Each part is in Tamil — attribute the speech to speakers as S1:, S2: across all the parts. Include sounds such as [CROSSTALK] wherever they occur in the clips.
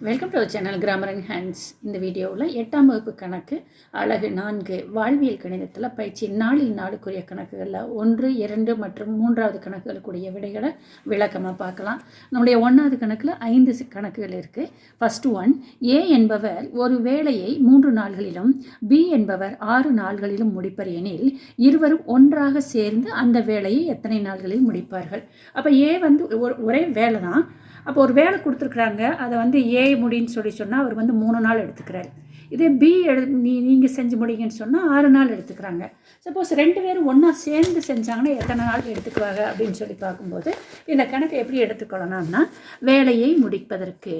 S1: Welcome to channel grammar and hands இந்த வீடியோவில் எட்டாம் வகுப்பு கணக்கு அழகு நான்கு வாழ்வியல் கணிதத்தில் பயிற்சி நாளில் நாளுக்குரிய கணக்குகளில் ஒன்று இரண்டு மற்றும் மூன்றாவது கணக்குகளுக்குரிய விடைகளை விளக்கமாக பார்க்கலாம். நம்முடைய ஒன்றாவது கணக்கில் ஐந்து கணக்குகள் இருக்குது ஃபஸ்ட்டு ஒன் ஏ என்பவர் ஒரு வேலையை மூன்று நாள்களிலும் பி என்பவர் ஆறு நாள்களிலும் முடிப்பர் எனில் இருவரும் ஒன்றாக சேர்ந்து அந்த வேலையை எத்தனை நாள்களில் முடிப்பார்கள்? அப்போ ஏ வந்து ஒரு- ஒரே வேலை தான் அப்போ ஒரு வேலை கொடுத்துருக்குறாங்க. அதை வந்து ஏ முடின்னு சொல்லி சொன்னால் அவர் வந்து மூணு நாள் எடுத்துக்கிறார். இதே பி எடு நீ நீங்கள் செஞ்சு முடிங்கன்னு சொன்னால் ஆறு நாள் எடுத்துக்கிறாங்க. சப்போஸ் ரெண்டு பேரும் ஒன்றா சேர்ந்து செஞ்சாங்கன்னா எத்தனை நாள் எடுத்துக்குவாங்க அப்படின்னு சொல்லி பார்க்கும்போது இந்த கணக்கை எப்படி எடுத்துக்கொள்ளணும்னா வேலையை முடிப்பதற்கு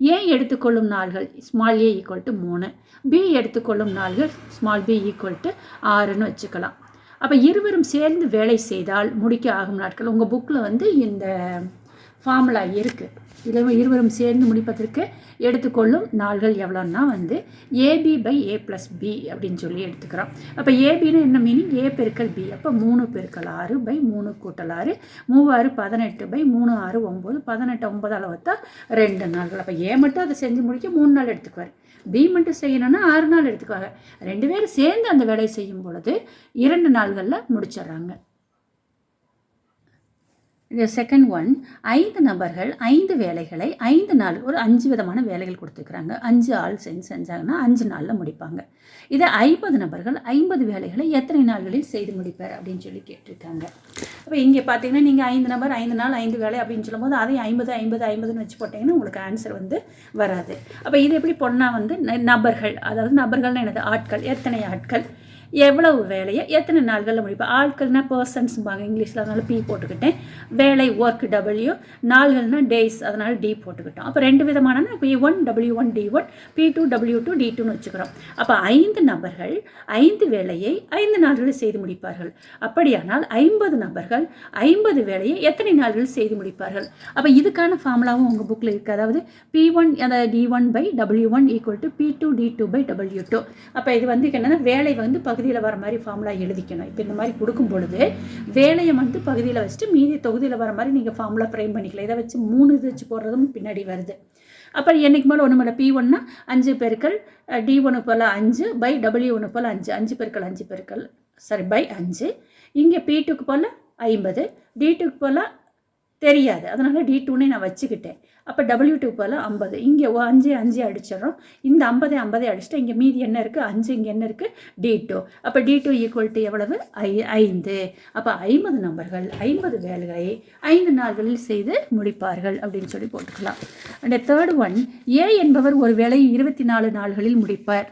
S1: ஏ எடுத்துக்கொள்ளும் நாள்கள் ஸ்மால் ஏ ஈக்குவல் டு மூணு. பி எடுத்துக்கொள்ளும் நாள்கள் ஸ்மால் பி ஈக்குவல் டு ஆறுன்னு வச்சுக்கலாம். அப்போ இருவரும் சேர்ந்து வேலை செய்தால் முடிக்க ஆகும் நாட்கள் உங்கள் புக்கில் வந்து இந்த ஃபார்முலா இருக்குது இதில் இருவரும் சேர்ந்து முடிப்பதற்கு எடுத்துக்கொள்ளும் நாள்கள் எவ்வளோன்னா வந்து AB by A plus B அப்படின்னு சொல்லி எடுத்துக்கிறோம். அப்போ ஏபின்னு என்ன மீனிங் ஏ பெருக்கல் பி அப்போ மூணு பெருக்கல் ஆறு பை மூணு கூட்டல் ஆறு. மூவாறு பதினெட்டு பை மூணு ஆறு ஒம்பது பதினெட்டு ஒம்பது அளவுத்தா ரெண்டு நாள்கள். அப்போ ஏ மட்டும் அதை செஞ்சு முடிக்க மூணு நாள் எடுத்துக்குவார். பி மட்டும் செய்யணும்னா ஆறு நாள் எடுத்துக்குவாங்க. ரெண்டு பேரும் சேர்ந்து அந்த வேலையை செய்யும் பொழுது இரண்டு நாள்களில் முடிச்சிடுறாங்க. இந்த செகண்ட் ஒன் ஐந்து நபர்கள் ஐந்து வேலைகளை ஐந்து நாள் ஒரு அஞ்சு விதமான வேலைகள் கொடுத்துருக்குறாங்க அஞ்சு ஆள் செஞ்சு செஞ்சாங்கன்னா அஞ்சு நாளில் முடிப்பாங்க. இதை ஐம்பது நபர்கள் ஐம்பது வேலைகளை எத்தனை நாள்களில் செய்து முடிப்பார் அப்படின்னு சொல்லி கேட்டிருக்காங்க. அப்போ இங்கே பார்த்தீங்கன்னா நீங்கள் ஐந்து நபர் ஐந்து நாள் ஐந்து வேலை அப்படின்னு சொல்லும்போது அதையும் ஐம்பது ஐம்பது ஐம்பதுன்னு வச்சு போட்டிங்கன்னா உங்களுக்கு ஆன்சர் வந்து வராது. அப்போ இது எப்படி பொண்ணால் வந்து ந- நபர்கள் அதாவது நபர்கள்னு என்னது? ஆட்கள். எத்தனை ஆட்கள்? எவ்வளவு வேலையை எத்தனை நாள்களில் முடிப்பேன் ஆட்கள்னா பர்சன்ஸ்பாங்க இங்கிலீஷில். அதனால் பி போட்டுக்கிட்டேன். வேலை ஒர்க் டபிள்யூ நாள்கள்னா டேஸ் அதனால் டி போட்டுக்கிட்டோம். அப்போ ரெண்டு விதமான P one W one D one P two W two D two வச்சுக்கிறோம். அப்போ ஐந்து நபர்கள் ஐந்து வேலையை ஐந்து நாள்களில் செய்து முடிப்பார்கள். அப்படியானால் ஐம்பது நபர்கள் ஐம்பது வேலையை எத்தனை நாள்களில் செய்து முடிப்பார்கள்? அப்போ இதுக்கான ஃபார்முலாவும் உங்கள் புக்கில் இருக்குது அதாவது பி ஒன் அந்த D one by W one equal to P two D two by W two அப்போ இது வந்து என்னென்னா வேலை வந்து பகுதியில் வர மாதிரி ஃபார்முலா எழுதிக்கணும். இப்போ இந்த மாதிரி கொடுக்கும் பொழுது வேலையை வந்து பகுதியில் வச்சுட்டு மீதி தொகுதியில் வர மாதிரி நீங்கள் ஃபார்முலா ஃப்ரேம் பண்ணிக்கலாம். இதை வச்சு மூணு இது வச்சு போடுறதும் பின்னாடி வருது. அப்புறம் என்னைக்கு மேலே ஒன்று மேலே பி ஒன்னா அஞ்சு பெருக்கள் டி ஒன்று போல் அஞ்சு பை டபிள்யூ ஒன்று போல் அஞ்சு. அஞ்சு பெருக்கள் அஞ்சு பெருக்கள் சாரி பை அஞ்சு. இங்கே பி டூக்கு போல் ஐம்பது டி டூக்கு போல் தெரியாது. அதனால் டி டூனே நான் வச்சுக்கிட்டேன். அப்போ டபிள்யூ டூ போல் ஐம்பது. இங்கே அஞ்சு அஞ்சு அடிச்சிடறோம். இந்த ஐம்பதே ஐம்பதே அடிச்சுட்டு இங்கே மீதி என்ன இருக்குது அஞ்சு இங்கே என்ன இருக்குது டி டூ அப்போ டி டூ ஈக்குவல் டு எவ்வளவு? ஐ ஐந்து. அப்போ ஐம்பது நம்பர்கள் ஐம்பது வேலைகளை ஐந்து நாள்களில் செய்து முடிப்பார்கள் அப்படின்னு சொல்லி போட்டுக்கலாம். அண்ட் தேர்ட் ஒன் ஏ என்பவர் ஒரு வேலையை இருபத்தி நாலு நாள்களில் முடிப்பார்.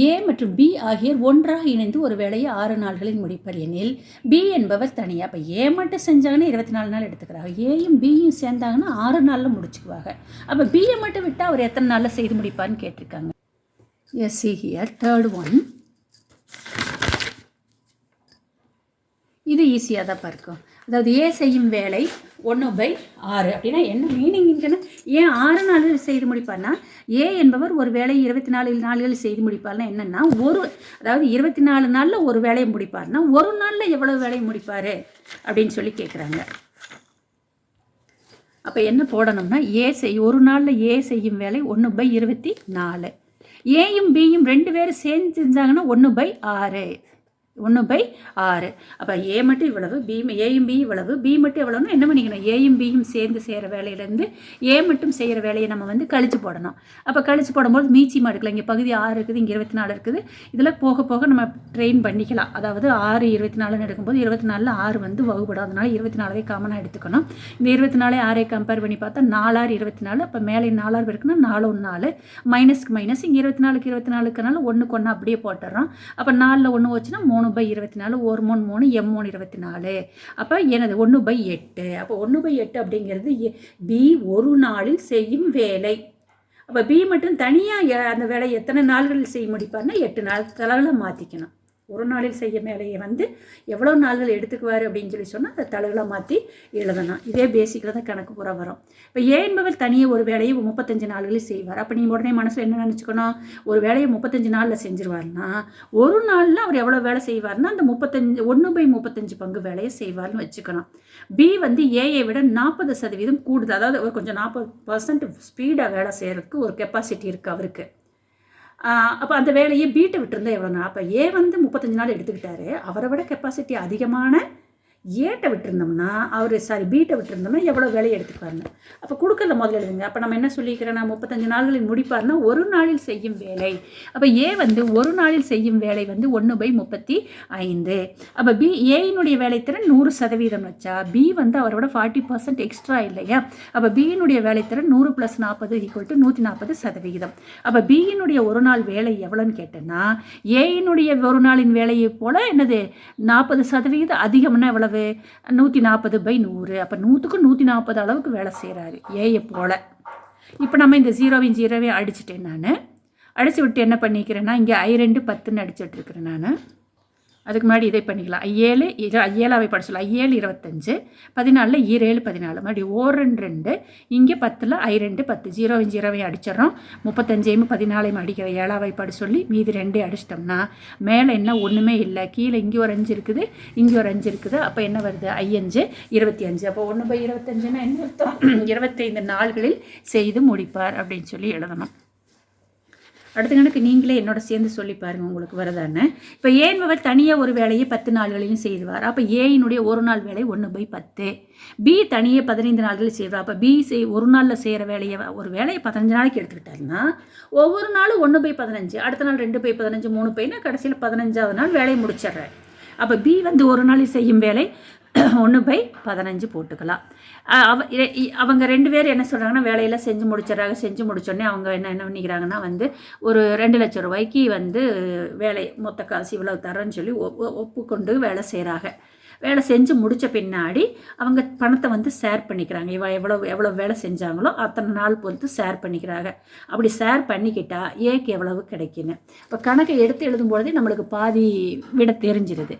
S1: ஏ மற்றும் பி ஆகியோர் ஒன்றாக இணைந்து ஒரு வேலையை ஆறு நாள்களில் முடிப்பர் எனில் பி என்பவர் தனியாக அப்போ ஏ மட்டும் செஞ்சாங்கன்னா இருபத்தி நாலு நாள் எடுத்துக்கிறாங்க. ஏயும் பியும் சேர்ந்தாங்கன்னா ஆறு நாளில் முடிச்சுக்குவாங்க. அப்போ பியை மட்டும் விட்டால் அவர் எத்தனை நாளில் செய்து முடிப்பார்னு கேட்டிருக்காங்க. Yes see here third one இது ஈஸியாக தான் இருக்கும் அதாவது ஏ செய்யும் வேலை ஒன்று பை ஆறு. அப்படின்னா என்ன மீனிங்னு ஏன் ஆறு நாளில் செய்து முடிப்பார்னா ஏ என்பவர் ஒரு வேலையை இருபத்தி நாலு நாள்கள் செய்து முடிப்பார்னா என்னென்னா ஒரு அதாவது இருபத்தி நாலு நாளில் ஒரு வேலையை முடிப்பார்னா ஒரு நாளில் எவ்வளோ வேலையை முடிப்பார்? அப்படின்னு சொல்லி கேட்குறாங்க அப்போ என்ன போடணும்னா ஏ செய் ஒரு நாளில் ஏ செய்யும் வேலை ஒன்று பை இருபத்தி நாலு. ஏயும் பியும் ரெண்டு பேரும் சேர்ந்து செஞ்சாங்கன்னா ஒன்று பை ஆறு. ஒன்று பை ஆறு. அப்போ ஏ மட்டும் இவ்வளவு பி ஏயும் பி இவ்வளவு பி மட்டும் எவ்வளவுன்னா என்ன பண்ணிக்கணும்? ஏயும் பியும் சேர்ந்து செய்கிற வேலையிலேருந்து ஏ மட்டும் செய்கிற வேலையை நம்ம வந்து கழிச்சு போடணும். அப்போ கழிச்சு போடும்போது மீச்சியமாக எடுக்கலாம் இங்கே பகுதி ஆறு இருக்குது இங்கே இருபத்தி நாலு இருக்குது. இதில் போக போக நம்ம ட்ரெயின் பண்ணிக்கலாம். அதாவது ஆறு இருபத்தி நாலுன்னு எடுக்கும்போது இருபத்தி நாலில் ஆறு வந்து வகுப்படும் அதனால் இருபத்தி நாலே காமனாக எடுத்துக்கணும். இந்த இருபத்தி நாலே ஆறை கம்பேர் பண்ணி பார்த்தா நாலாறு இருபத்தி நாலு அப்போ மேலே நாலாறு இருக்குன்னா நாலு ஒன்று நாலு. மைனஸ்க்கு மைனஸ் இங்கே இருபத்தி நாலுக்கு இருபத்தி நாலுக்குனால ஒன்றுக்கு ஒன்று அப்படியே போட்டுடுறோம். அப்போ நாலில் ஒன்று வச்சுன்னா மூணு பை இருபத்தி நாலு ஒரு மூணு மூணு எம் மூணு இருபத்தி நாலு. அப்போ எனது ஒன்று பை எட்டு. அப்போ ஒன்று பை எட்டு அப்படிங்கிறது எ- பி ஒரு நாளில் செய்யும் வேலை. அப்போ பி மட்டும் தனியாக அந்த வேலை எத்தனை நாள்களில் செய்ய முடிப்பார்னா எட்டு நாள் தலைவில் மாற்றிக்கணும் ஒரு நாளில் செய்ய வேலையை வந்து எவ்வளோ நாள்கள் எடுத்துக்குவார் அப்படின்னு சொல்லி சொன்னால் அதை தழுகலாக மாற்றி எழுதணும். இதே பேசிக்கில் தான் கணக்கு பூரா வரும். இப்போ ஏ என்பவர் தனியே ஒரு வேலையை முப்பத்தஞ்சு நாள்களில் செய்வார். அப்போ நீங்கள் உடனே மனசில் என்ன நினச்சிக்கணும்? ஒரு வேலையை முப்பத்தஞ்சு நாளில் செஞ்சிருவார்னா ஒரு நாளில் அவர் எவ்வளோ வேலை செய்வார்னா அந்த முப்பத்தஞ்சு ஒன்று பை முப்பத்தஞ்சு பங்கு வேலையை செய்வார்னு வச்சுக்கணும். பி வந்து ஏஐ விட நாற்பது சதவீதம் கூடுதல். அதாவது ஒரு கொஞ்சம் நாற்பது பர்சன்ட் ஸ்பீடாக வேலை செய்கிறதுக்கு ஒரு கெப்பாசிட்டி இருக்குது அவருக்கு. அப்போ அந்த வேலையை பீட்டை விட்டுருந்தா எவ்வளோ நாள் அப்போ ஏ வந்து முப்பத்தஞ்சு நாள் எடுத்துக்கிட்டாரு. அவரை விட கெப்பாசிட்டி அதிகமான ஏட்டை விட்டுருந்தோம்னா அவர் சாரி பீட்டை விட்டுருந்தோம்னா எவ்வளோ வேலையை எடுத்துப்பாருங்க. அப்போ கொடுக்கல முதல்ல எழுதுங்க. அப்போ நம்ம என்ன சொல்லிக்கிறேன் நான் முப்பத்தஞ்சு நாள்களில் முடிப்பார்னா ஒரு நாளில் செய்யும் வேலை. அப்போ ஏ வந்து ஒரு நாளில் செய்யும் வேலை வந்து ஒன்று பை முப்பத்தி ஐந்து. அப்போ பி ஏயினுடைய வேலைத்திறன் நூறு சதவீதம் வச்சா பி வந்து அவரோட ஃபார்ட்டி பர்சன்ட் எக்ஸ்ட்ரா இல்லையா? அப்போ பியினுடைய வேலைத்திறன் நூறு ப்ளஸ் நாற்பது ஈக்குவல் டு நூற்றி நாற்பது சதவிகிதம் அப்போ பியினுடைய ஒரு நாள் வேலை எவ்வளோன்னு கேட்டேன்னா ஏயினுடைய ஒரு நாளின் வேலையை போல் என்னது? நாற்பது சதவிகிதம் அதிகம்னா எவ்வளவு நூற்றி நாற்பது பை நூறு. அப்போ நூற்றுக்கு நூற்றி நாற்பது அளவுக்கு வேலை செய்கிறாரு ஏயை போல். இப்போ நம்ம இந்த ஜீரோவையும் ஜீரோவையும் அடிச்சிட்டேன் நான். அடித்து விட்டு என்ன பண்ணிக்கிறேன்னா இங்கே ஐ ரெண்டு பத்துன்னு அடிச்சுட்டு இருக்கிறேன் நான். அதுக்கு முன்னாடி இதை பண்ணிக்கலாம். ஏழு இரு ஐஏழாவை சொல்லலாம் ஏழு இருபத்தஞ்சு. பதினாலில் ஈரேழு பதினாலு. மறுபடியும் ஓ ரெண்டு ரெண்டு. இங்கே பத்தில் ஐ ரெண்டு பத்து. ஜீரோவையும் ஜீரோவையும் அடிச்சிடறோம். முப்பத்தஞ்சையும் பதினாலையும் அடிக்கிற ஏழாவை படி சொல்லி மீதி ரெண்டே அடிச்சிட்டோம்னா மேலே என்ன ஒன்றுமே இல்லை. கீழே இங்கே ஒரு அஞ்சு இருக்குது இங்கே ஒரு அஞ்சு இருக்குது. அப்போ என்ன வருது? ஐயஞ்சு இருபத்தி அஞ்சு. அப்போ ஒன்று பை இருபத்தஞ்சுன்னா என்ன அர்த்தம்? [CLEARS THROAT] இருபத்தைந்து நாள்களில் செய்து முடிப்பார் அப்படின்னு சொல்லி எழுதணும். அடுத்த கணக்கு நீங்களே என்னோட சேர்ந்து சொல்லி பாருங்கள் உங்களுக்கு வரதானே. இப்போ ஏன்பவர் தனியாக ஒரு வேலையை பத்து நாள்களிலும் செய்வார்? அப்போ ஏயினுடைய ஒரு நாள் வேலை ஒன்று பை பத்து. பி தனியே பதினைந்து நாள்களில் செய்வார். அப்போ பி செய் ஒரு நாளில் செய்கிற வேலையை ஒரு வேலையை பதினஞ்சு நாளைக்கு எடுத்துக்கிட்டாருன்னா ஒவ்வொரு நாளும் ஒன்று பை பதினஞ்சு அடுத்த நாள் ரெண்டு பை பதினஞ்சு மூணு பைனா கடைசியில் பதினஞ்சாவது நாள் வேலையை முடிச்சிடுறேன் அப்போ பி வந்து ஒரு நாளில் செய்யும் வேலை ஒன்று பை பதினஞ்சு போட்டுக்கலாம். அவ அவங்க ரெண்டு பேர் என்ன சொல்கிறாங்கன்னா வேலையெல்லாம் செஞ்சு முடிச்சிடறாங்க செஞ்சு முடிச்சோடனே அவங்க என்ன என்ன பண்ணிக்கிறாங்கன்னா வந்து ஒரு ரெண்டு லட்சம் ரூபாய்க்கு வந்து வேலை மொத்த காசு இவ்வளோ தரேன்னு சொல்லி ஒப்புக்கொண்டு வேலை செய்கிறாங்க வேலை செஞ்சு முடித்த பின்னாடி அவங்க பணத்தை வந்து ஷேர் பண்ணிக்கிறாங்க. இவ எவ்வளோ எவ்வளோ வேலை செஞ்சாங்களோ அத்தனை நாள் பொறுத்து ஷேர் பண்ணிக்கிறாங்க. அப்படி ஷேர் பண்ணிக்கிட்டா ஏக்கு எவ்வளவு கிடைக்குன்னு. இப்போ கணக்கை எடுத்து எழுதும்பொழுதே நம்மளுக்கு பாதி விட தெரிஞ்சிருது.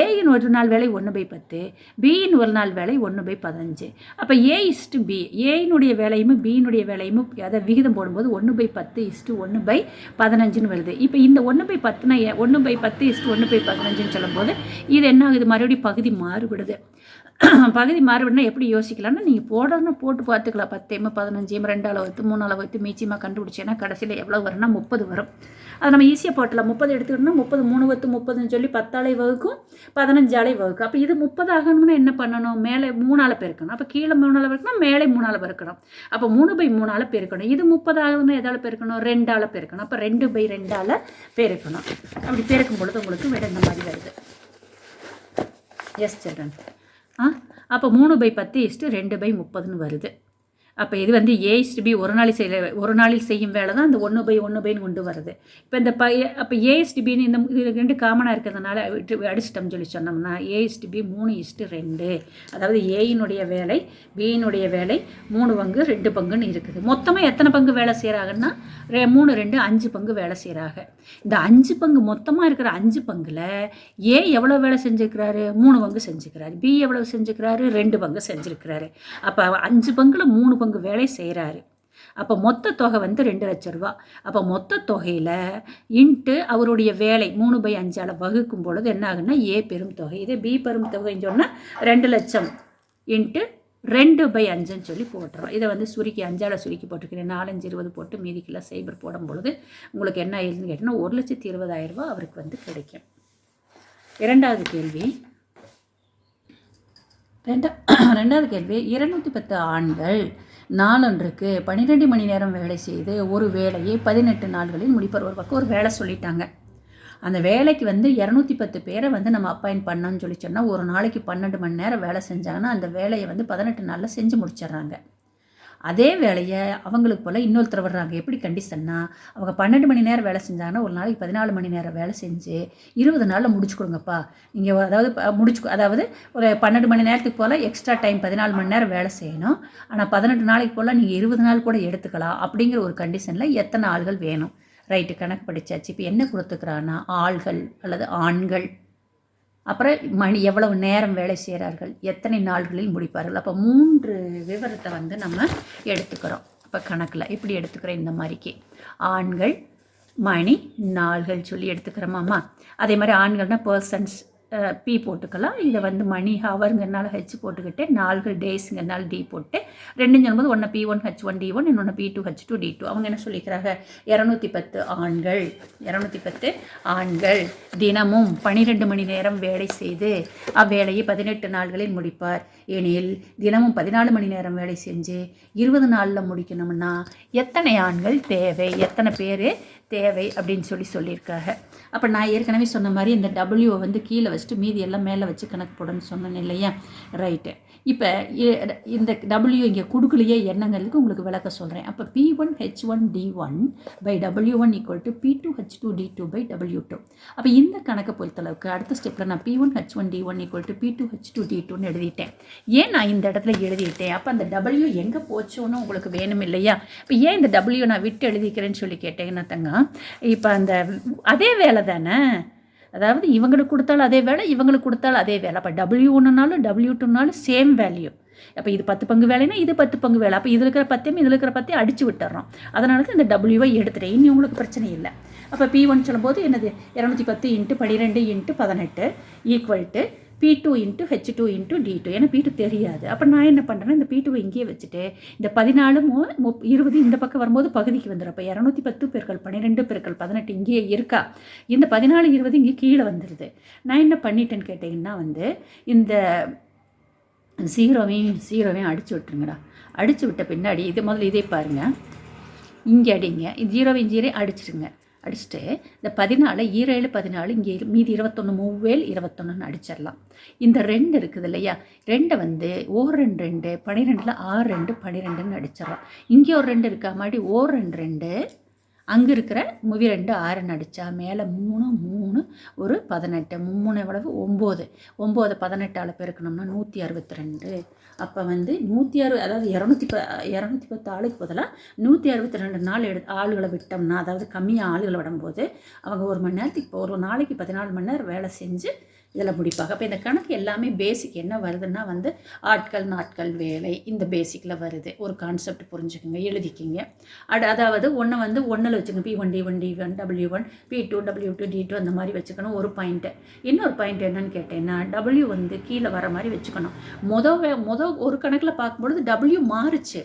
S1: ஏயின் ஒரு நாள் வேலை ஒன்று பை பத்து பியின் ஒரு நாள் வேலை ஒன்று பை பதினஞ்சு. அப்போ ஏ இஸ்ட்டு பி ஏயினுடைய வேலையும் பியினுடைய வேலையும் அதை விகிதம் போடும்போது ஒன்று பை பத்து இஸ்ட்டு ஒன்று பை பதினஞ்சுன்னு வருது. இப்போ இந்த ஒன்று பை பத்துனா ஒன்று பை பத்து இஸ்ட்டு ஒன்று பை பதினஞ்சுன்னு சொல்லும்போது இது என்ன ஆகுது? மறுபடியும் பகுதி பகுதி மாறுபடுது. பகுதி மாறுபடுனா எப்படி யோசிக்கலாம்னா நீங்கள் போடணும் போட்டு பார்த்துக்கலாம். பத்தேம பதினஞ்சேம ரெண்டு அளவு வைத்து மூணு அளவு வைத்து மீச்சியமாக கண்டுபிடிச்சேன்னா கடைசியில் எவ்வளோ வரும்னா முப்பது வரும். அதை நம்ம ஈஸியாக போட்டலாம். முப்பது எடுத்துக்கிட்டோம்னா முப்பது மூணு வத்து முப்பதுன்னு சொல்லி பத்தாளை வகுக்கும் பதினஞ்சாலை வகுக்கும். அப்போ இது முப்பது ஆகணும்னா என்ன பண்ணணும்? மேலே மூணால் பெருக்கணும். அப்போ கீழே மூணால் பெருக்கணும் மேலே மூணால் பெருக்கணும். அப்போ மூணு பை மூணால் பெருக்கணும். இது முப்பது ஆகணும்னா எதால் பெருக்கணும்? ரெண்டால் பெருக்கணும். அப்போ ரெண்டு பை ரெண்டால் பெருக்கணும். அப்படி பெருக்கும் பொழுது உங்களுக்கு விட இந்த மாதிரி வருது. எஸ் சில்ட்ரன் ஆ அப்போ மூணு பை பத்து இஸ்ட்டு ரெண்டு பை முப்பதுன்னு வருது. அப்போ இது வந்து ஏ பி ஒரு நாளில் செய்ய ஒரு நாளில் செய்யும் வேலை தான் அந்த ஒன்று பை ஒன்று பைன்னு கொண்டு வருது இப்போ இந்த ப அப்போ ஏ இஸ்டு பின்னு இந்த இது ரெண்டு காமனாக இருக்கிறதுனால அடிச்சிட்டோம்னு சொல்லி சொன்னோம்னா ஏஎஸ்டிபி பி மூணு இஸ்ட்டு ரெண்டு. அதாவது ஏயினுடைய வேலை பியினுடைய வேலை மூணு பங்கு ரெண்டு பங்குன்னு இருக்குது. மொத்தமாக எத்தனை பங்கு வேலை செய்கிறாங்கன்னா ரெ மூணு ரெண்டு அஞ்சு பங்கு வேலை செய்கிறாங்க இந்த அஞ்சு பங்கு மொத்தமாக இருக்கிற அஞ்சு பங்கில் ஏ எவ்வளோ வேலை செஞ்சுருக்கிறாரு? மூணு பங்கு செஞ்சுக்கிறாரு பி எவ்வளோ செஞ்சுக்கிறாரு ரெண்டு பங்கு செஞ்சுருக்கிறாரு. அப்போ அஞ்சு பங்கில் மூணு பங்கு வேலை செய்கிறாரு அப்போ மொத்த தொகை வந்து ரெண்டு லட்ச ரூபா. அப்போ மொத்த தொகையில் இன்ட்டு அவருடைய வேலை மூணு பை அஞ்சால் வகுக்கும் பொழுது என்ன ஆகுன்னா ஏ பெரும் தொகை. இதே பி பெரும் தொகைன்னு சொன்னால் ரெண்டு லட்சம் இன்ட்டு ரெண்டு பை அஞ்சுன்னு சொல்லி போட்டுறோம். இதை வந்து சுருக்கி அஞ்சால் சுருக்கி போட்டிருக்கிறேன். நாலஞ்சு இருபது போட்டு மீதிக்கெல்லாம் சைபர் போடும் பொழுது உங்களுக்கு என்ன ஆயிடுதுன்னு கேட்டிங்கன்னா ஒரு லட்சத்தி இருபதாயிரம் ரூபா அவருக்கு வந்து கிடைக்கும். இரண்டாவது கேள்வி. ரெண்டா ரெண்டாவது கேள்வி. இருநூற்றி பத்து ஆண்கள் நாளொன்றுக்கு பன்னிரெண்டு மணி நேரம் வேலை செய்து ஒரு வேலையை பதினெட்டு நாள்களில் முடிப்பார் ஒரு பக்கம் ஒரு வேலை சொல்லிட்டாங்க. அந்த வேலைக்கு வந்து இரநூத்தி பத்து பேரை வந்து நம்ம அப்பாயின் பண்ணோன்னு சொல்லி சொன்னால் ஒரு நாளைக்கு பன்னெண்டு மணி நேரம் வேலை செஞ்சாங்கன்னா அந்த வேலையை வந்து பதினெட்டு நாளில் செஞ்சு முடிச்சிடுறாங்க. அதே வேலையை அவங்களுக்கு போல் இன்னொருத்தர் வர்றாங்க. எப்படி கண்டிஷன்னா அவங்க பன்னெண்டு மணி நேரம் வேலை செஞ்சாங்கன்னா ஒரு நாளைக்கு பதினாலு மணி நேரம் வேலை செஞ்சு இருபது நாளில் முடிச்சு கொடுங்கப்பா. நீங்கள் அதாவது முடிச்சு அதாவது ஒரு பன்னெண்டு மணி நேரத்துக்கு போல் எக்ஸ்ட்ரா டைம் பதினாலு மணி நேரம் வேலை செய்யணும். ஆனால் பதினெட்டு நாளைக்கு போல் நீங்கள் இருபது நாள் கூட எடுத்துக்கலாம் அப்படிங்கிற ஒரு கண்டிஷனில் எத்தனை ஆள்கள் வேணும்? ரைட்டு கணக்கு படித்தாச்சு இப்போ என்ன கொடுத்துக்கிறான்னா ஆள்கள் அல்லது ஆண்கள். அப்புறம் மணி எவ்வளவு நேரம் வேலை செய்கிறார்கள் எத்தனை நாள்களில் முடிப்பார்கள்? அப்போ மூன்று விவரத்தை வந்து நம்ம எடுத்துக்கிறோம். அப்போ கணக்கில் எப்படி எடுத்துக்கிறோம் இந்த மாதிரிக்கு. ஆண்கள் மணி நாள்கள் சொல்லி எடுத்துக்கிறோமாம்மா? அதே மாதிரி ஆண்கள்னால் பர்சன்ஸ் பி போட்டுக்கலாம். இதை வந்து மணி ஹவருங்கிறனால ஹெச் போட்டுக்கிட்டு நாலு டேஸுங்கிறனால டி போட்டு ரெண்டும் சொல்லும்போது ஒன்று P one H one D one இன்னொன்று P two H two D two அவங்க என்ன சொல்லிக்கிறாங்க? இரநூத்தி பத்து ஆண்கள் இரநூத்தி பத்து ஆண்கள் தினமும் பன்னிரெண்டு மணி நேரம் வேலை செய்து அவ்வேலையை பதினெட்டு நாள்களில் முடிப்பார். எனில் தினமும் பதினாலு மணி நேரம் வேலை செஞ்சு இருபது நாளில் முடிக்கணும்னா எத்தனை ஆண்கள் தேவை? எத்தனை பேர் தேவை அப்படின்னு சொல்லி சொல்லியிருக்காங்க. அப்போ நான் ஏற்கனவே சொன்ன மாதிரி இந்த டபிள்யூவை வந்து கீழே வச்சுட்டு மீதி எல்லாம் மேலே வச்சு கணக்கு போடணும்னு சொன்னேன் இல்லையா? ரைட்டு இப்போ இந்த டபிள்யூ இங்கே கொடுக்கலையே என்னங்கிறதுக்கு உங்களுக்கு விளக்க சொல்கிறேன் அப்போ P one H one D one by W one equal to P two H two D two by W two அப்போ இந்த கணக்கை பொறுத்தளவுக்கு அடுத்த ஸ்டெப்பில் நான் P one H one D one equal to P two H two D two எழுதிட்டேன். ஏன் நான் இந்த இடத்துல எழுதிட்டேன்? அப்போ அந்த டபிள்யூ எங்கே போச்சோன்னு உங்களுக்கு வேணும் இல்லையா? இப்போ ஏன் இந்த டபிள்யூ நான் விட்டு எழுதிக்கிறேன்னு சொல்லி கேட்டேங்கன்னா தங்க இப்போ அந்த அதே வேலை தானே? அதாவது இவங்களுக்கு கொடுத்தாலும் அதே வேலை இவங்களுக்கு கொடுத்தாலும் அதே வேலை. அப்போ டபிள்யூ ஒன்றுனாலும் டபிள்யூ டூனாலும் சேம் வேல்யூ அப்போ இது பத்து பங்கு வேலைனா இது பத்து பங்கு வேலை. அப்போ இதில் இருக்கிற பத்தையும் இதில் இருக்கிற பத்தையும் அடித்து விட்டுறோம். அதனால தான் இந்த டபிள்யூவை எடுத்துட்டேன். இனி உங்களுக்கு பிரச்சனை இல்லை. அப்போ பி ஒன் சொல்லும்போது என்னது? இரநூத்தி பத்து இன்ட்டு பன்னிரெண்டு இன்ட்டு பதினெட்டு equal to P two into H two into D two ஏன்னா பி டூ தெரியாது. அப்போ நான் என்ன பண்ணுறேன்னா இந்த பி டூவை இங்கேயே வச்சுட்டு இந்த பதினாலு மு முப் இருபது இந்த பக்கம் வரும்போது பகுதிக்கு வந்துடும் அப்போ இரநூத்தி பத்து பெருக்கள் பன்னிரெண்டு பெருக்கள் பதினெட்டு இங்கேயே இருக்கா? இந்த பதினாலு இருபது இங்கே கீழே வந்துடுது நான் என்ன பண்ணிட்டேன்னு கேட்டிங்கன்னா வந்து இந்த ஜீரோவையும் ஜீரோவையும் அடித்து விட்டுருங்கடா. அடித்து விட்ட பின்னாடி இது முதல்ல இதே பாருங்கள் இங்கே அடிங்க. ஜீரோவையும் ஜீரோ அடிச்சிருங்க. அடிச்சுட்டு இந்த பதினாலு ஈரேழு பதினாலு இங்கே இரு- மீதி இருபத்தொன்று மூவேல் இருபத்தொன்னுன்னு அடிச்சிடலாம். இந்த ரெண்டு இருக்குது இல்லையா? ரெண்டை வந்து ஓர் ரெண்டு ரெண்டு பன்னிரெண்டில் ஆறு ரெண்டு பன்னிரெண்டுன்னு அடிச்சிடலாம். இங்கே ஒரு ரெண்டு இருக்கா? மாதிரி ஓர் ரெண்டு ரெண்டு அங்கே இருக்கிற முவி ரெண்டு ஆறு அடித்தா மேலே மூணு மூணு ஒரு பதினெட்டு. மூணு எவ்வளவு? ஒம்பது. ஒம்பது பதினெட்டால் பெருக்கணும்னா நூற்றி அறுபத்தி ரெண்டு அப்போ வந்து நூற்றி அறுபது அதாவது இரநூத்தி ப இரநூத்தி பத்து ஆளுக்கு பதிலாக நூற்றி அறுபத்தி ரெண்டு நாள் எடு ஆளுகளை விட்டோம்னா அதாவது கம்மியாக ஆளுகளை விடும்போது அவங்க ஒரு மணி நேரத்துக்கு இப்போ ஒரு நாளைக்கு பதினாலு மணி நேரம் வேலை செஞ்சு இதில் முடிப்பாங்க. அப்போ இந்த கணக்கு எல்லாமே பேசிக் என்ன வருதுன்னா வந்து ஆட்கள் நாட்கள் வேலை இந்த பேசிக்கில் வருது. ஒரு கான்செப்ட் புரிஞ்சுக்கோங்க எழுதிக்கிங்க. அடு அதாவது ஒன்று வந்து ஒன்றில் வச்சுக்கணும். P one D one D one W one P two W two D two அந்த மாதிரி வச்சுக்கணும். ஒரு பாயிண்ட்டு இன்னொரு பாயிண்ட் என்னன்னு கேட்டேன்னா டபிள்யூ வந்து கீழே வர மாதிரி வச்சுக்கணும். மொதல் வே மொதல் ஒரு கணக்கில் பார்க்கும்பொழுது டபிள்யூ மாறுச்சு.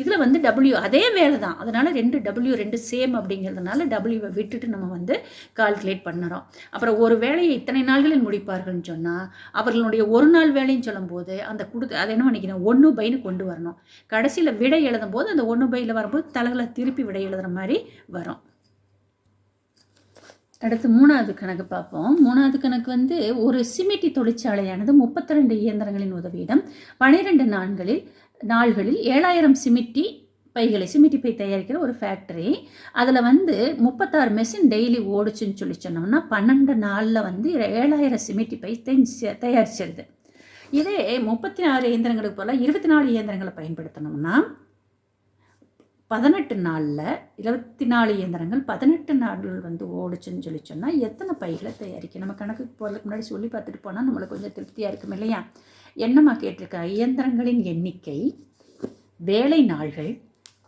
S1: இதில் வந்து டபிள்யூ அதே வேலை தான் அதனால் ரெண்டு டபிள்யூ ரெண்டு சேம் அப்படிங்கிறதுனால டபிள்யூவை விட்டுட்டு நம்ம வந்து கால்குலேட் பண்ணுறோம். அப்புறம் ஒரு வேலையை இத்தனை நாள்களில் முடிப்பார்கள்னு சொன்னால் அவர்களுடைய ஒரு நாள் வேலைன்னு சொல்லும்போது அந்த கொடுத்து அதை என்ன பண்ணிக்கணும்? ஒன்று பைன்னு கொண்டு வரணும். கடைசியில் விடை எழுதும் போது அந்த ஒன்று பையில் வரும்போது தலைகளை திருப்பி விடை எழுதுகிற மாதிரி வரும். அடுத்து மூணாவது கணக்கு பார்ப்போம். மூணாவது கணக்கு வந்து ஒரு சிமெட்டி தொழிற்சாலையானது முப்பத்தி ரெண்டு இயந்திரங்களின் உதவியிடம் பனிரெண்டு நாட்களில் நாள்களில் ஏழாயிரம் சிமிட்டி பைகளை சிமிட்டி பை தயாரிக்கிற ஒரு ஃபேக்டரி அதில் வந்து முப்பத்தாறு மெஷின் டெய்லி ஓடுச்சுன்னு சொல்லி சொன்னோம்னா பன்னெண்டு நாளில் வந்து ஏழாயிரம் சிமிட்டி பை தயாரிச்சிருது. இதே முப்பத்தி ஆறு இயந்திரங்களுக்கு போல் இருபத்தி நாலு இயந்திரங்களை பயன்படுத்தினோம்னா பதினெட்டு நாளில் இருபத்தி நாலு இயந்திரங்கள் பதினெட்டு நாட்கள் வந்து ஓடுச்சுன்னு சொல்லி சொன்னால் எத்தனை பைகளை தயாரிக்கும் நம்ம கணக்கு போகிறதுக்கு முன்னாடி சொல்லி பார்த்துட்டு போனால் நம்மளுக்கு கொஞ்சம் திருப்தியாக இருக்கும் இல்லையா? என்னம்மா கேட்டிருக்கா? இயந்திரங்களின் எண்ணிக்கை வேலை நாள்கள்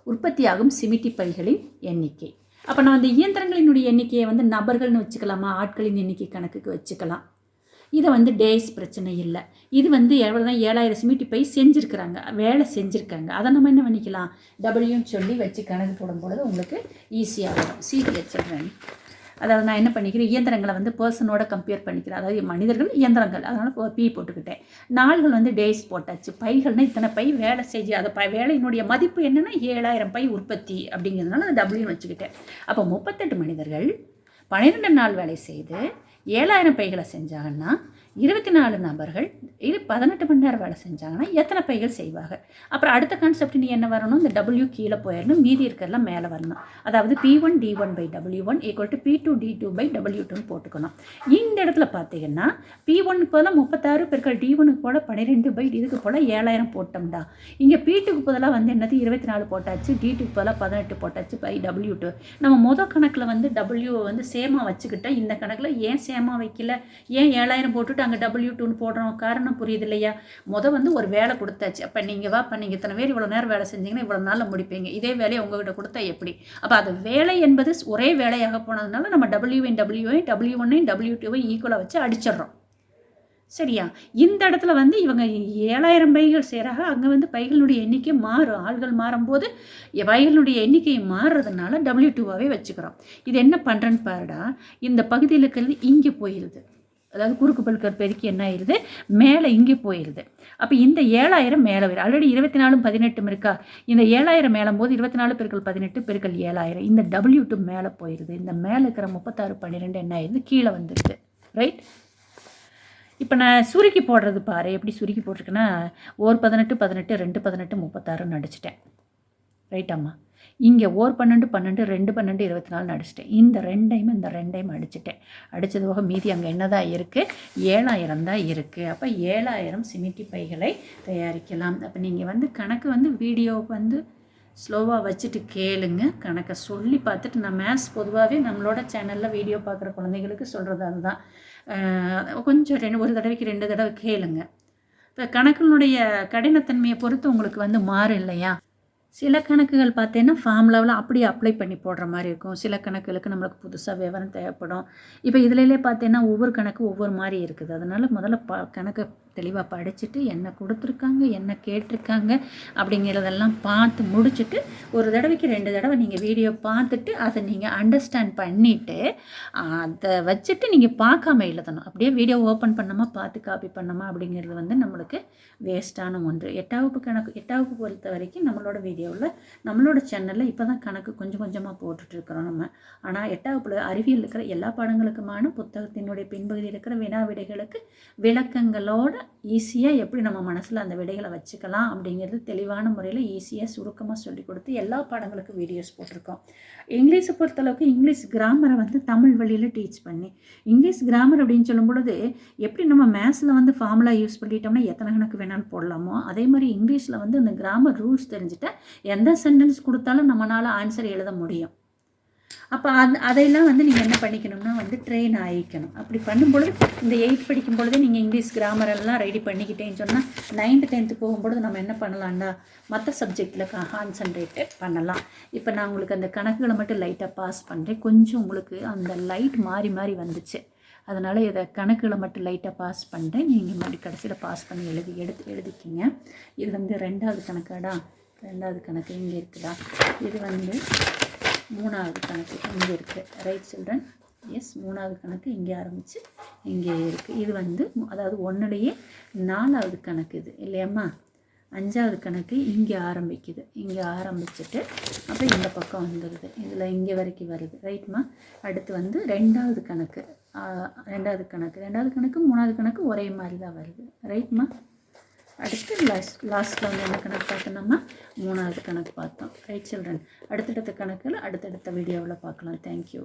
S1: உற்பத்தியாகும் சிமிட்டி பைகளின் எண்ணிக்கை. அப்போ நான் அந்த இயந்திரங்களினுடைய எண்ணிக்கையை வந்து நபர்கள்னு வச்சுக்கலாமா? ஆட்களின் எண்ணிக்கை கணக்குக்கு வச்சுக்கலாம். இதை வந்து டேஸ் பிரச்சனை இல்லை. இது வந்து எவ்வளோ தான் ஏழாயிரம் சிமிட்டி பை செஞ்சுருக்கிறாங்க. வேலை செஞ்சுருக்காங்க. அதை நம்ம என்ன பண்ணிக்கலாம்? டபிள்யூன்னு சொல்லி வச்சு கணக்கு போடும் பொழுது உங்களுக்கு ஈஸியாக இருக்கும் சீக்கிரம் வச்சிடுறேன். அதாவது நான் என்ன பண்ணிக்கிறேன் இயந்திரங்களை வந்து பர்சனோட கம்பேர் பண்ணிக்கிறேன். அதாவது மனிதர்கள் இயந்திரங்கள். அதனால் பி போட்டுக்கிட்டேன். நாள்கள் வந்து டேஸ் போட்டாச்சு. பைகள்னால் இத்தனை பை வேலை செஞ்சு அதை ப வேலையினுடைய மதிப்பு என்னென்னா ஏழாயிரம் பை உற்பத்தி அப்படிங்கிறதுனால நான் டபிள்யூ வச்சுக்கிட்டேன். அப்போ முப்பத்தெட்டு மனிதர்கள் பன்னிரெண்டு நாள் வேலை செய்து ஏழாயிரம் பைகளை செஞ்சாங்கன்னா இருபத்தி நாலு நபர்கள் இது பதினெட்டு மணி நேரம் வேலை செஞ்சாங்கன்னா எத்தனை பைகள் செய்வாங்க? அப்புறம் அடுத்த கான்செப்ட் நீ என்ன வரணும்? இந்த டபிள்யூ கீழே போயிடணும் மீதி இருக்கிறதெல்லாம் மேலே வரணும். அதாவது P one D one by W one equal to P two D two by W டூன்னு போட்டுக்கணும். இந்த இடத்துல பார்த்தீங்கன்னா பி ஒனுக்கு போல முப்பத்தாறு பெருக்கள் டி ஒனுக்கு போல பன்னிரெண்டு பை இதுக்கு போல் ஏழாயிரம் போட்டோம்டா. இங்கே பி டூக்கு பதிலாக வந்து என்னது? இருபத்தி நாலு போட்டாச்சு டி டூக்கு பதிலாக பதினெட்டு போட்டாச்சு பை டபிள்யூ டூ நம்ம மொதல் கணக்கில் வந்து டபிள்யூ வந்து சேமாக வச்சுக்கிட்டால் இந்த கணக்கில் ஏன் சேமாக வைக்கல? ஏன் ஏழாயிரம் போட்டுட்டு அங்கே டபிள்யூ டூன்னு போடுறோம். காரணம் புரியுது இல்லையா மொதல் வந்து ஒரு வேலை கொடுத்தாச்சு. அப்போ நீங்கள் வா இப்போ நீங்கள் இத்தனை பேர் இவ்வளோ நேரம் வேலை செஞ்சீங்கன்னா இவ்வளோ நாளில் முடிப்பீங்க. இதே வேலையை உங்ககிட்ட கொடுத்தா எப்படி? அப்போ அது வேலை என்பது ஒரே வேலையாக போனதுனால நம்ம டபிள்யூவின் டபிள்யூவையும் டபிள்யூ ஒன்னையும் டபிள்யூ டூவையும் ஈக்குவலாக வச்சு அடிச்சிடுறோம். சரியா? இந்த இடத்துல வந்து இவங்க ஏழாயிரம் பைகள் சேராக அங்கே வந்து பைகளுடைய எண்ணிக்கை மாறும். ஆள்கள் மாறும்போது பைகளுடைய எண்ணிக்கை மாறுறதுனால டபிள்யூ டூவாகவே வச்சுக்கிறோம். இது என்ன பண்ணுறேன்னு பாருடா. இந்த பகுதியில் இருக்கிறது இங்கே போயிடுது அதாவது குறுக்கு பல்கர் பெருக்கி என்ன ஆயிடுது மேலே இங்கே போயிடுது அப்போ இந்த ஏழாயிரம் மேலே வரும். ஆல்ரெடி இருபத்தி நாலும் பதினெட்டும் இருக்கா? இந்த ஏழாயிரம் மேலும் போது இருபத்தி நாலு பெருக்கள் பதினெட்டு பெருக்கள் ஏழாயிரம். இந்த டபிள்யூ டூ மேலே போயிடுது இந்த மேலே இருக்கிற முப்பத்தாறு பன்னிரெண்டு என்ன ஆயிடுது கீழே வந்துடுது ரைட் இப்போ நான் சுருக்கி போடுறது பாரு. எப்படி சுருக்கி போட்டிருக்கேன்னா ஒரு பதினெட்டு பதினெட்டு ரெண்டு பதினெட்டு முப்பத்தாறுன்னு அடிச்சிட்டேன் ரைட்டாம்மா இங்கே ஓர் பன்னெண்டு பன்னெண்டு ரெண்டு பன்னெண்டு இருபத்தி நாலு அடிச்சிட்டேன் இந்த ரெண்டையும் இந்த ரெண்டையும் அடிச்சிட்டேன். அடித்தது போக மீதி அங்கே என்ன தான் இருக்குது ஏழாயிரம் தான் இருக்குது அப்போ ஏழாயிரம் சிமிட்டி பைகளை தயாரிக்கலாம். அப்போ நீங்கள் வந்து கணக்கு வந்து வீடியோ வந்து ஸ்லோவாக வச்சுட்டு கேளுங்க. கணக்கை சொல்லி பார்த்துட்டு நான் மேத்ஸ் பொதுவாகவே நம்மளோட சேனலில் வீடியோ பார்க்குற குழந்தைகளுக்கு சொல்கிறது அதுதான். கொஞ்சம் ரெண்டு ஒரு தடவைக்கு ரெண்டு தடவை கேளுங்க. இப்போ கணக்கினுடைய கடினத்தன்மையை பொறுத்து உங்களுக்கு வந்து மாறும் இல்லையா? சில கணக்குகள் பார்த்தீங்கன்னா ஃபார்முலாவில் அப்படியே அப்ளை பண்ணி போடுற மாதிரி இருக்கும். சில கணக்குகளுக்கு நம்மளுக்கு புதுசாக விவரம் தேவைப்படும். இப்போ இதிலே பார்த்தீங்கன்னா ஒவ்வொரு கணக்கு ஒவ்வொரு மாதிரி இருக்குது. அதனால் முதல்ல ப கணக்கு தெளிவாக படிச்சுட்டு என்ன கொடுத்துருக்காங்க என்ன கேட்டிருக்காங்க அப்படிங்கிறதெல்லாம் பார்த்து முடிச்சுட்டு ஒரு தடவைக்கு ரெண்டு தடவை நீங்கள் வீடியோ பார்த்துட்டு அதை நீங்கள் அண்டர்ஸ்டாண்ட் பண்ணிவிட்டு அதை வச்சுட்டு நீங்கள் பார்க்காம எழுதணும். அப்படியே வீடியோ ஓப்பன் பண்ணாமல் பார்த்து காப்பி பண்ணாமல் அப்படிங்கிறது வந்து நம்மளுக்கு வேஸ்ட்டான ஒன்று. எட்டாவது கணக்கு எட்டாவது பொறுத்த வரைக்கும் நம்மளோட வீடியோவில் நம்மளோட சேனலில் இப்போ தான் கணக்கு கொஞ்சம் கொஞ்சமாக போட்டுட்ருக்குறோம் நம்ம. ஆனால் எட்டாவது அறிவியல் இருக்கிற எல்லா பாடங்களுக்குமான புத்தகத்தினுடைய பின்பகுதியில் இருக்கிற வினா விடைகளுக்கு ஈஸியாக எப்படி நம்ம மனசில் அந்த விடைகளை வச்சுக்கலாம் அப்படிங்கிறது தெளிவான முறையில் ஈஸியாக சுருக்கமாக சொல்லி கொடுத்து எல்லா பாடங்களுக்கும் வீடியோஸ் போட்டிருக்கோம். இங்கிலீஷை பொறுத்தளவுக்கு இங்கிலீஷ் கிராமரை வந்து தமிழ் வழியில் டீச் பண்ணி இங்கிலீஷ் கிராமர் அப்படின்னு சொல்லும் பொழுது எப்படி நம்ம மேத்ஸில் வந்து ஃபார்முலா யூஸ் பண்ணிட்டோம்னா எத்தனை கணக்கு வேணாலும் போடலாமோ அதே மாதிரி இங்கிலீஷில் வந்து அந்த கிராமர் ரூல்ஸ் தெரிஞ்சுட்டா எந்த சென்டென்ஸ் கொடுத்தாலும் நம்மளால் ஆன்சர் எழுத முடியும். அப்போ அது அதையெல்லாம் வந்து நீங்கள் என்ன பண்ணிக்கணும்னா வந்து ட்ரெயின் ஆகிக்கணும் அப்படி பண்ணும்பொழுது இந்த எயிட் படிக்கும் பொழுதே நீங்கள் இங்கிலீஷ் கிராமர் எல்லாம் ரெடி பண்ணிக்கிட்டேன்னு சொன்னால் நைன்த்து டென்த்து போகும்பொழுது நம்ம என்ன பண்ணலாம்டா மற்ற சப்ஜெக்டில் கான்சன்ட்ரேட்டு பண்ணலாம். இப்போ நான் உங்களுக்கு அந்த கணக்குகளை மட்டும் லைட்டாக பாஸ் பண்ணுறேன் கொஞ்சம் உங்களுக்கு அந்த லைட் மாறி மாறி வந்துச்சு. அதனால் இதை கணக்குகளை மட்டும் லைட்டாக பாஸ் பண்ணுறேன் நீங்கள் மறுபடி கடைசியில் பாஸ் பண்ணி எழுதி எடுத்து எழுதிக்கிங்க. இது வந்து ரெண்டாவது கணக்காடா? ரெண்டாவது கணக்கு இங்கே இருக்குதா? இது வந்து மூணாவது கணக்கு இங்கே இருக்குது ரைட் சில்ட்ரன் எஸ் மூணாவது கணக்கு இங்கே ஆரம்பித்து இங்கே இருக்குது இது வந்து அதாவது ஒன்றுலேயே நாலாவது கணக்கு இது இல்லையம்மா? அஞ்சாவது கணக்கு இங்கே ஆரம்பிக்குது. இங்கே ஆரம்பிச்சுட்டு அப்புறம் இந்த பக்கம் வந்துடுது இதில் இங்கே வரைக்கும் வருது. ரைட்மா அடுத்து வந்து ரெண்டாவது கணக்கு. ரெண்டாவது கணக்கு. ரெண்டாவது கணக்கு மூணாவது கணக்கு ஒரே மாதிரி தான் வருது. ரைட்மா அடுத்து லாஸ்ட் லாஸ்ட்டில் வந்து என்ன கணக்கு பார்த்தோம்னா மூணாவது கணக்கு பார்த்தோம். ரைட் சில்ட்ரன் அடுத்தடுத்த கணக்கில் அடுத்தடுத்த வீடியோவில் பார்க்கலாம். தேங்க்யூ